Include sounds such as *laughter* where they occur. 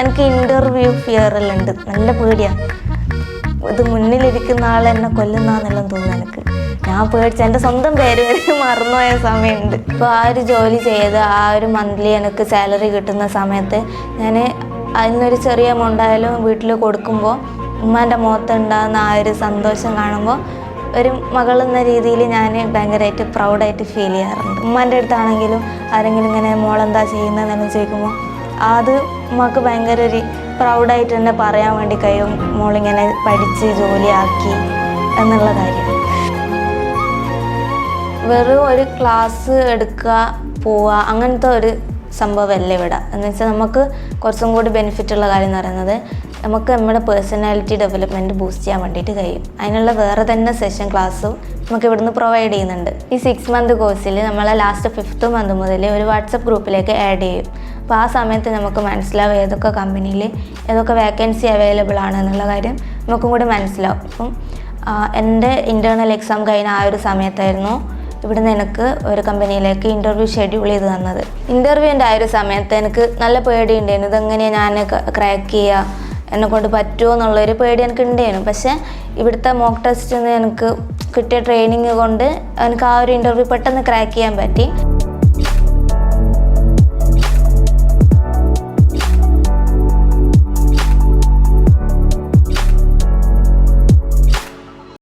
എനിക്ക് interview fear എല്ലാം ഉണ്ട്. നല്ല പേടിയാണ് ഇത് മുന്നിലിരിക്കുന്ന ആൾ എന്നെ കൊല്ലുന്നാന്നെല്ലാം തോന്നുന്നു എനിക്ക്. ഞാൻ പേടിച്ച എന്റെ സ്വന്തം പേര് വരെ *laughs* മറന്നുപോയ സമയമുണ്ട്. ഇപ്പോൾ ആ ഒരു ജോലി ചെയ്ത് ആ ഒരു മന്ത്ലി എനിക്ക് സാലറി കിട്ടുന്ന സമയത്ത് ഞാൻ അതിനൊരു ചെറിയ എമൗണ്ട് ആയാലും വീട്ടിൽ കൊടുക്കുമ്പോൾ ഉമ്മാന്റെ മുഖത്തുണ്ടാകുന്ന ആ ഒരു സന്തോഷം കാണുമ്പോൾ ഒരു മകൾ എന്ന രീതിയിൽ ഞാൻ ഭയങ്കരമായിട്ട് പ്രൗഡായിട്ട് ഫീൽ ചെയ്യാറുണ്ട്. ഉമ്മാന്റെ അടുത്താണെങ്കിലും ആരെങ്കിലും ഇങ്ങനെ മോളെന്താ ചെയ്യുന്നതെന്നെല്ലാം ചോദിക്കുമ്പോൾ അത് മക്ക് ഭയങ്കര ഒരു പ്രൗഡായിട്ട് തന്നെ പറയാൻ വേണ്ടി കഴിയും. മോളിങ്ങനെ പഠിച്ച് ജോലിയാക്കി എന്നുള്ള കാര്യം. വെറും ഒരു ക്ലാസ് എടുക്കുക പോവുക അങ്ങനത്തെ ഒരു സംഭവമല്ല ഇവിടെ. എന്ന് വെച്ചാൽ നമുക്ക് കുറച്ചും കൂടി ബെനിഫിറ്റ് ഉള്ള കാര്യം എന്ന് പറയുന്നത് നമുക്ക് നമ്മുടെ പേഴ്സണാലിറ്റി ഡെവലപ്മെന്റ് ബൂസ്റ്റ് ചെയ്യാൻ വേണ്ടിയിട്ട് കഴിയും. അതിനുള്ള വേറെ തന്നെ സെഷൻ ക്ലാസ്സും നമുക്ക് ഇവിടുന്ന് പ്രൊവൈഡ് ചെയ്യുന്നുണ്ട്. ഈ സിക്സ് മന്ത് കോഴ്സിൽ നമ്മളെ ലാസ്റ്റ് ഫിഫ്ത്ത് മന്ത് മുതൽ ഒരു വാട്സപ്പ് ഗ്രൂപ്പിലേക്ക് ആഡ് ചെയ്യും. അപ്പോൾ ആ സമയത്ത് നമുക്ക് മനസ്സിലാവും ഏതൊക്കെ കമ്പനിയിൽ ഏതൊക്കെ വേക്കൻസി അവൈലബിൾ ആണ് എന്നുള്ള കാര്യം നമുക്കും കൂടി മനസ്സിലാവും. അപ്പം എന്റെ ഇന്റേർണൽ എക്സാം കഴിഞ്ഞ ആ ഒരു സമയത്തായിരുന്നു ഇവിടുന്ന് എനിക്ക് ഒരു കമ്പനിയിലേക്ക് ഇന്റർവ്യൂ ഷെഡ്യൂൾ ചെയ്ത് തന്നത്. ഇന്റർവ്യൂവിന്റെ ആ ഒരു സമയത്ത് എനിക്ക് നല്ല പേടി ഉണ്ടായിരുന്നു ഇതെങ്ങനെയാണ് ഞാൻ ക്രാക്ക് ചെയ്യുക എന്നെ കൊണ്ട് പറ്റുമോ എന്നുള്ളൊരു പേടി എനിക്ക് ഉണ്ടായിരുന്നു. പക്ഷേ ഇവിടുത്തെ മോക്ക് ടെസ്റ്റിൽ നിന്ന് എനിക്ക് കിട്ടിയ ട്രെയിനിങ് കൊണ്ട് എനിക്ക് ആ ഒരു ഇന്റർവ്യൂ പെട്ടെന്ന് ക്രാക്ക് ചെയ്യാൻ പറ്റി.